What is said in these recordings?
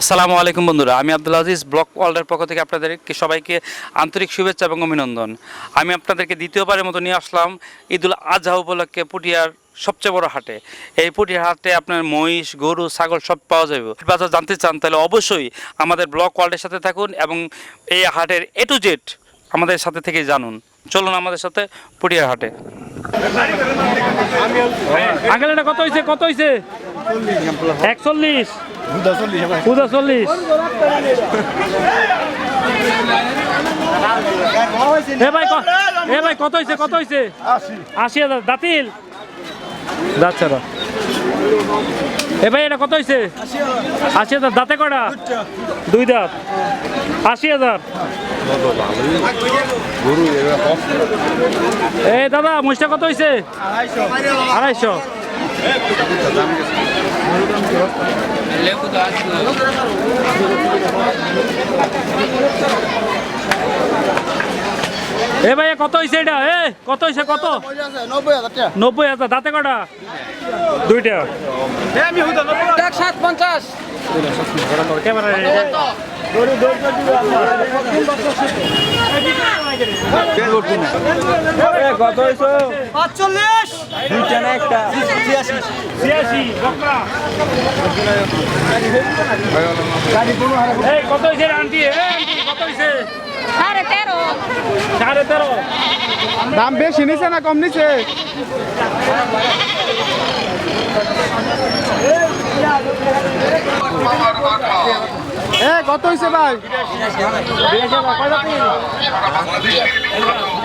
আসসালামু আলাইকুম বন্ধুরা, আমি আব্দুল আজিজ, ব্লক ওয়ার্ল্ডের পক্ষ থেকে আপনাদেরকে সবাইকে আন্তরিক শুভেচ্ছা এবং অভিনন্দন। আমি আপনাদেরকে দ্বিতীয়বারের মতো নিয়ে আসলাম ঈদুল আজহা উপলক্ষে পুটিয়ার সবচেয়ে বড় হাটে। এই পুটিয়ার হাটে আপনার মহিষ, গরু, ছাগল সব পাওয়া যাবে। বাজার জানতে চান, তাহলে অবশ্যই আমাদের ব্লক ওয়ার্ল্ডের সাথে থাকুন এবং এই হাটের এ টু জেড আমাদের সাথে থেকে জানুন। চলুন আমাদের সাথে পুটিয়ার হাটে। কত হয়েছে কত হয়েছে একচল্লিশ। পূজা চল্লিশ এ ভাই ক- এ ভাই কত হয়েছে কত হয়েছে আশি। হাজার। দাতিল? যাচ্ছে না। এ ভাই এটা কত হয়েছে আশি হাজার। দাঁতে কটা দুই দাঁত। আশি হাজার। এ দাদা মহিষটা কত হয়েছে আড়াইশো। এ ভাই কত হয়েছে এটা? এ কত হয়েছে কত? নব্বই হাজার দাঁতে কটা? দুইটা। সাত পঞ্চাশ। ক্যামেরা কত হয়েছে পাঁচচল্লিশ। দুইটা না একটা ছিয়াশি এই কত হয়েছে আন্টি আন্টি কত হয়েছে সাড়ে তেরো সাড়ে তেরো দাম বেশি নিছে না কম নিছে এ কত হয়েছে ভাই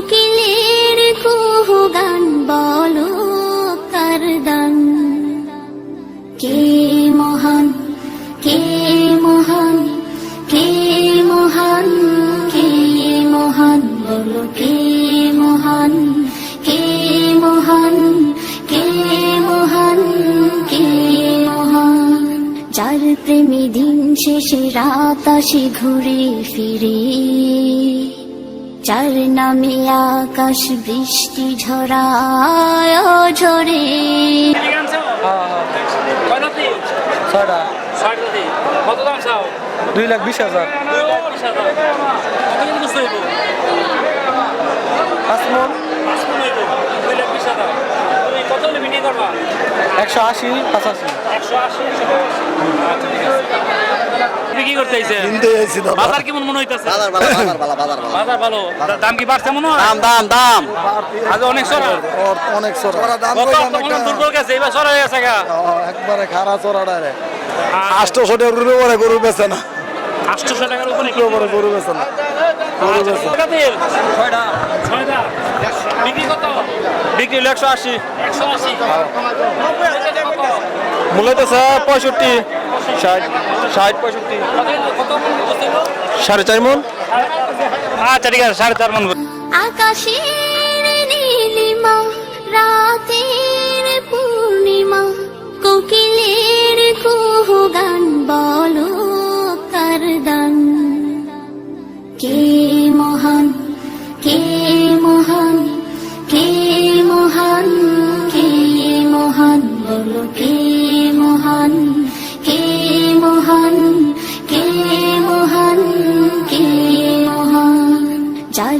কোকিলের কুহু গান বলো কার দান? কে মহান কে মহান কে মহান কে মহান? বলো কে মহান কে মহান কে মহান কে মহান? যার প্রেমী দিন শেষে রাত আসে ঘুরে ফিরে। যার নামে আকাশ বৃষ্টি ঝরে। চাও দুই লাখ বিশ হাজার। একশো আশি, পঁচাশি। একশো আশি। বিক্রি করতে আইছে বাজার কেমন মনে হইতাছে? বাজার ভালো বাজার ভালো বাজার ভালো। বাজার ভালো। দাম কি বাড়ছে মনে হয়? দাম দাম দাম। আজ অনেক সরা। অনেক সরা। দাম কত? কত দুর্বল গেছে এবার সরা হয়ে গেছে গা। একবারে খাড়া সরা রে 800 টাকার উপরে গরু বেচে না। 800 টাকার উপরে গরু বেচে না। গরু আচ্ছা, বেচে ছয়টা। ছয়টা। বিক্রি কত? বিক্রি 180 180 মূলত পঁয়ষট্টি ষাট ষাট পঁয়ষট্টি মন? সাড়ে চার মন আচ্ছা ঠিক আছে সাড়ে চার মন করে। আকাশের নীলিমা রাতের পূর্ণিমা কোকিলের কুহু গান বলো কার দান কে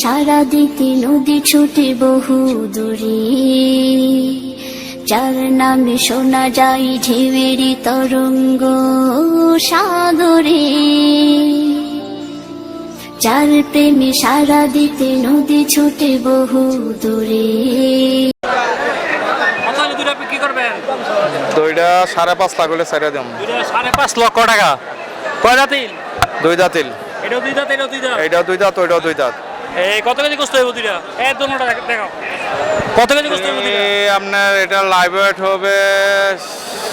সারা দিতে নদী ছুটে বহু দূরে। যার নামে শোনা যায় ঢেউয়েরই তরঙ্গ সাগরে। যার প্রেমে সারা দিতে নদী ছুটে বহু দূরে। দুইটা সাড়ে পাঁচ লাখ হলে সাইডে দাম দুইটা সাড়ে পাঁচ লক্ষ টাকা। কয় দাঁতিল দুই দাঁতিল এটাও দুই দাঁত এটাও দুই দাঁত এইটাও দুই দাঁত ওইটাও দুই দাঁত এই কত কেজি কষ্ট হইব দুইটা? এই দেখাও। কত কেজি কষ্ট দুইটা? এই আপনার এটা লাইভ ওয়েট হবে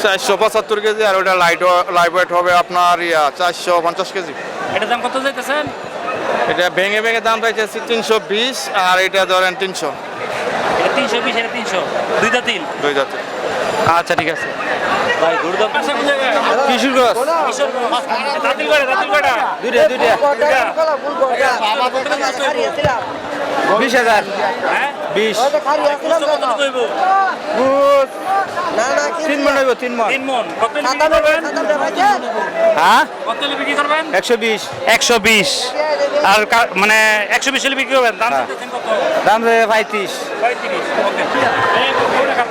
চারশো পঁচাত্তর কেজি আর ওটা লাইট লাইভ ওয়েট হবে আপনার ইয়া চারশো পঞ্চাশ কেজি। এটার দাম কত যাইতেছেন এটা ভেঙে ভেঙে দাম চাইছে তিনশো বিশ আর এটা ধরেন তিনশো। এটা তিনশো বিশ এটা তিনশো। দুই দাঁতিল দুই দাঁতিল আচ্ছা ঠিক আছে। ভাই কিশোরগঞ্জ দুইটা দুইটা। বিশ হাজার। হ্যাঁ? বিশ। তিন মন হইব তিন মন হ্যাঁ? করবেন? একশো বিশ। একশো বিশ। আর মানে একশো বিশ হলে বিক্রি করবেন। দাম হ্যাঁ। দাম পঁয়ত্রিশ।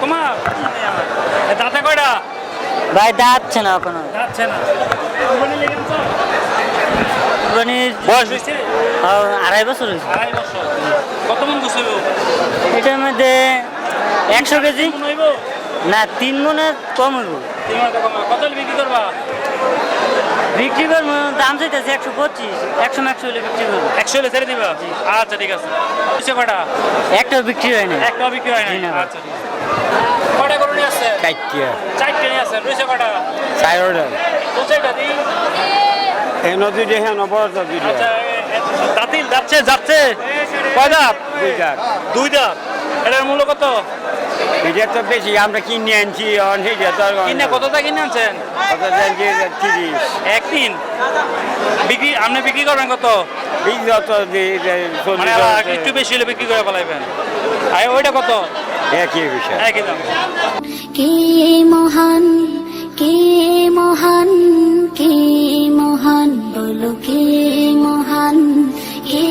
তোমার দাঁতে কয়টা? ভাই দাঁতছে না এখনও। যাচ্ছে না। কোরবানি লেগে মানে বয়স হয়েছে? আড়াই বছর হয়েছে। আড়াই বছর। কত মন গুছাইব এটার মধ্যে একশো কেজি। না তিন মনে কম হইব। তিন কত বিক্রি করবা? বিক্রি করব দাম চাইতেছে একশো পঁচিশ। একশো একশো হলে বিক্রি করব। একশো হলে ছেড়ে দিবা? আচ্ছা ঠিক আছে। হয়েছে কয়টা? একটাও বিক্রি হয় না একটাও বিক্রি হয় না। আচ্ছা কয়টা করে নিয়ে আসছে চারটিয়া চারটে নিয়ে আসছে রয়েছে কয়টা? চার অর্ডার দিই এই নদী দেখে নবর নদী আচ্ছা দাঁতিল যাচ্ছে যাচ্ছে। কয় দাঁত? দুই দাঁত। দুই দাঁত। এটার মূল্য কত? এটা তো বেশি আমরা কিনে আনছি কিনে কতটা কিনে আনছেন? তিরিশ। এক তিন। বিক্রি আপনি বিক্রি করবেন কত? যত মানে একটু বেশি হলে বিক্রি করে ফেলাইবেন। আর ওইটা কত? একই বিষয়। একই দাম। কে মহান কে মহান কে মহান বলো কে মহান? কে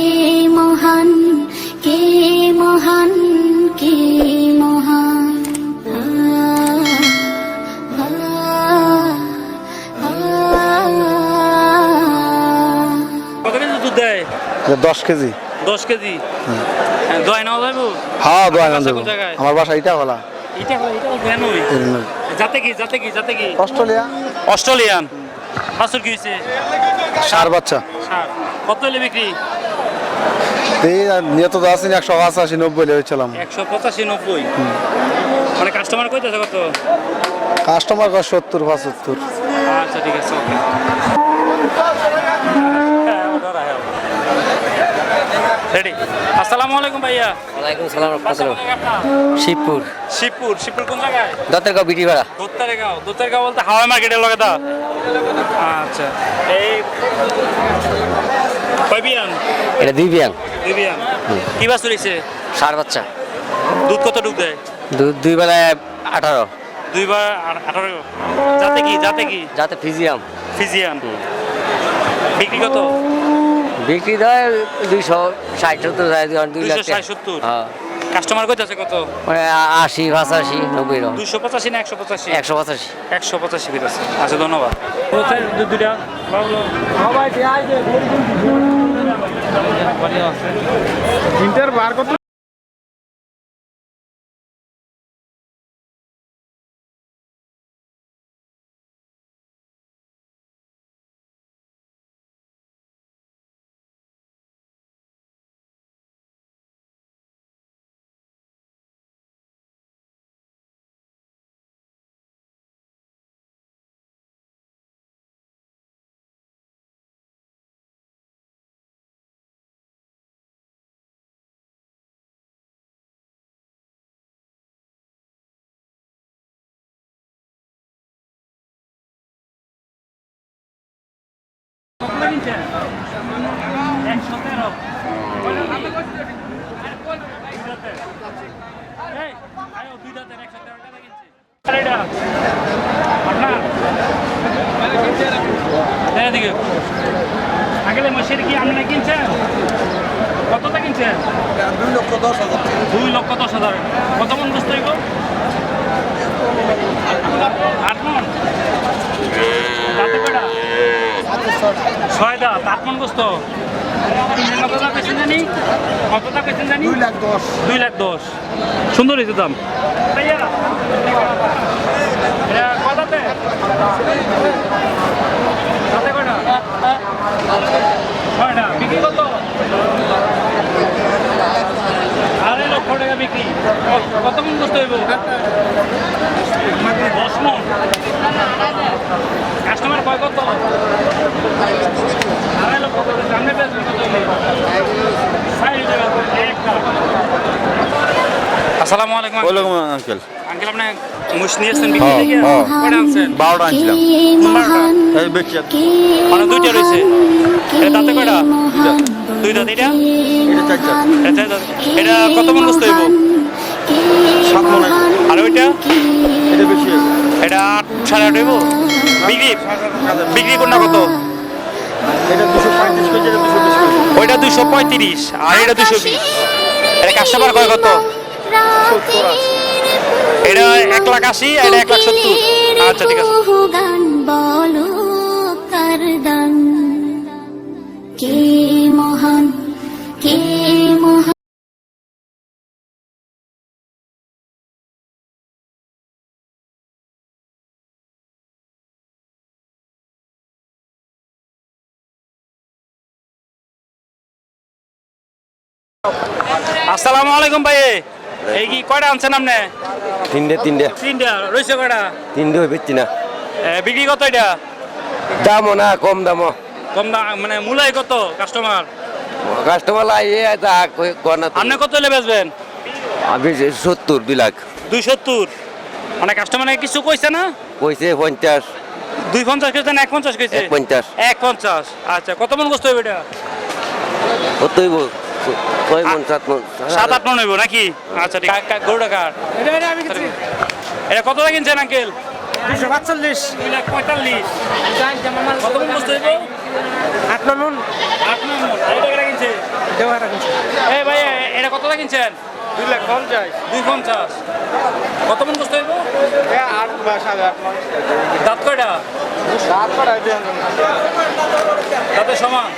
মহান? কে মহান? কে মহান? আ, আ, আ। কত কেজি দুধ দেয়? দশ কেজি। দশ কেজি? হ্যাঁ, যাইব হ্যাঁ আমার বাসা এটা হলা এটা এটা যাতে কি যাতে কি যাতে কি? অস্ট্রেলিয়া। অস্ট্রেলিয়ান? বাছুর কি হয়েছে সার বাচ্চা। সার। কত হলে বিক্রি? নিয়ত তো আসেনি একশো পঁচাশি নব্বই হয়েছিলাম একশো পঁচাশি নব্বই? মানে কাস্টমার কইতেছে কত? কাস্টমার কয় সত্তর পঁচাত্তর। আচ্ছা ঠিক আছে ওকে রেডি আসসালামু আলাইকুম ভাইয়া। ওয়ালাইকুম সালাম? শিবপুর। শিবপুর। শিবপুর কোন জায়গায়? দত্তেরগাঁও বিটি ভাড়া দোত্তারে গাঁও দোত্তারে বলতে হাওয়াই মার্কেটের লগে দা আচ্ছা। এই কয় এটা দুই বিয়াং দুই বিয়ান। কি বাস চলেছে সার বাচ্চা। দুধ কত দুধ দেয়? দুই দুই বেলায় আঠারো। দুইবার আঠারো? যাতে কি যাতে কি? যাতে ফিজিয়াম। ফিজিয়ান বিক্রি কত? বিক্রি দেয় দুইশো ষাট সত্তর দুই লাখ ষাট সত্তর। হ্যাঁ। কাস্টমার কইতেছে কত আছে কত? আশি পঁচাশি নব্বই দুশো পঁচাশি না একশো পঁচাশি? একশো পঁচাশি। একশো পঁচাশি আছে। আচ্ছা ধন্যবাদ। দুইটা? তিনটার বার কত আগেলে মশির কি আপনি কিনছেন কতটা কিনছেন দুই লক্ষ দশ হাজার দুই লক্ষ দশ হাজার কত মন বস্তু হইব আট মন দাঁতে কয়টা ছয় দাঁত আট মন বস্ত কত দাম পেয়েছেন জানি? কত দাম পেয়েছেন জানি? দুই লাখ দশ। দুই লাখ দশ। সুন্দর হয়েছে দাম। কতাতে কয়টা? বিক্রি কত? আড়াই লক্ষ টাকা বিক্রি। কত মন করতে হইব? দশ মন। কাস্টমার কয় কত? আড়াই লক্ষ কত সামনে কত? আসসালামু আলাইকুম ওয়ালাইকুম আঙ্কেল আঙ্কেল আপনি মুশ বিক্রি থেকে কয়টা আনছেন? বারোটা আনছিলাম। মহান এই বেশি মানে দুইটা রয়েছে। এটা দাঁতে কয়টা? দুই দাঁত এটা এটা চার চার এটা চার দাঁত। এটা কত মন বস্তু হইব? সাত মনে আর ওইটা? এটা বেশি এটা আট সাড়ে আট হইব? বিক্রি? বিক্রি কোনটা কত? ওইটা দুশো পঁয়ত্রিশ আর এটা দুশো বিশ। এটা কাস্টমার কয় কত? এটা এক লাখ আশি আর এটা এক লাখ সত্তর। আচ্ছা ঠিক আছে। গান বলো কার দান কে আসসালামু আলাইকুম ভাই। এই কি কয়টা আনছেন আপনি? তিনটে তিনটে। তিনটা রয়েছে কয়টা? তিনটে হয়ে বেচছি না। বিক্রি কত এটা? দামও না কম দামও। কম দাম মানে মূলাই কত কাস্টমার? কাস্টমার আইয়ে তা কই- না তো। আপনি কত হলে বেচবেন? আমি সত্তর দুই লাখ। দুই সত্তর। মানে কাস্টমার কিছু কইছে না? কইছে পঞ্চাশ। দুই পঞ্চাশ কইছে না এক পঞ্চাশ কইছে? এক পঞ্চাশ। এক পঞ্চাশ। আচ্ছা কত মন গোস্ত হইব এটা? কতই বল ছয় মন সাত মন? সাত আট মন হইব নাকি? আচ্ছা ঠিক গরুটা কার? এটা এটা কত টাকা কিনছেন আঙ্কেল? দুশো পাঁচচল্লিশ। দুই লাখ পঁয়তাল্লিশ। কত মন গোস্ত হইব? আট আট মন। এই টাকাটা কিনছে দেওয়াটা কিনছি এই ভাই এটা কত টাকা কিনছেন দুই লাখ পঞ্চাশ। দুই পঞ্চাশ। কত মন গোস্ত হইব? আট বা সাড়ে আট মাস দাঁত কয়টা? সাত করাই দাঁতের সমান?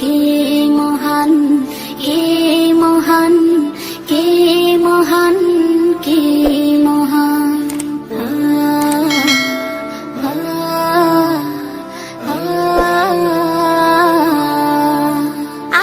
কে মহান কে মহান কে মহান কে মহান আ,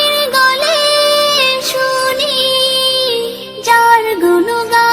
গুনগা